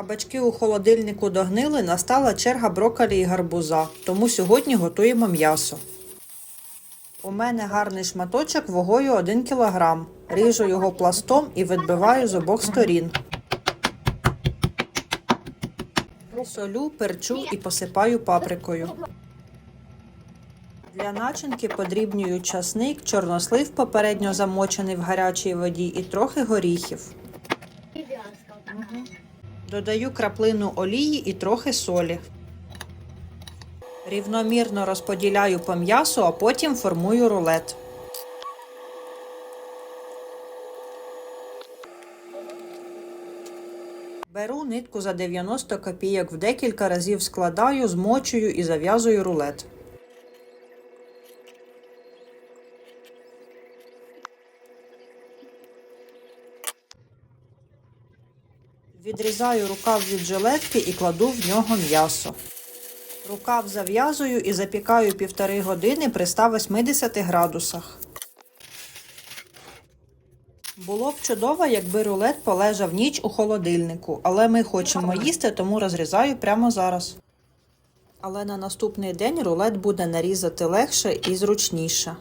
Кабачки у холодильнику догнили, настала черга брокколі і гарбуза, тому сьогодні готуємо м'ясо. У мене гарний шматочок вагою 1 кг. Ріжу його пластом і відбиваю з обох сторін. Солю, перчу і посипаю паприкою. Для начинки подрібнюю часник, чорнослив попередньо замочений в гарячій воді і трохи горіхів. Додаю краплину олії і трохи солі. Рівномірно розподіляю по м'ясу, а потім формую рулет. Беру нитку за 90 копійок, в декілька разів складаю, змочую і зав'язую рулет. Відрізаю рукав від жилетки і кладу в нього м'ясо. Рукав зав'язую і запікаю півтори години при 180 градусах. Було б чудово, якби рулет полежав ніч у холодильнику, але ми хочемо їсти, тому розрізаю прямо зараз. Але на наступний день рулет буде нарізати легше і зручніше.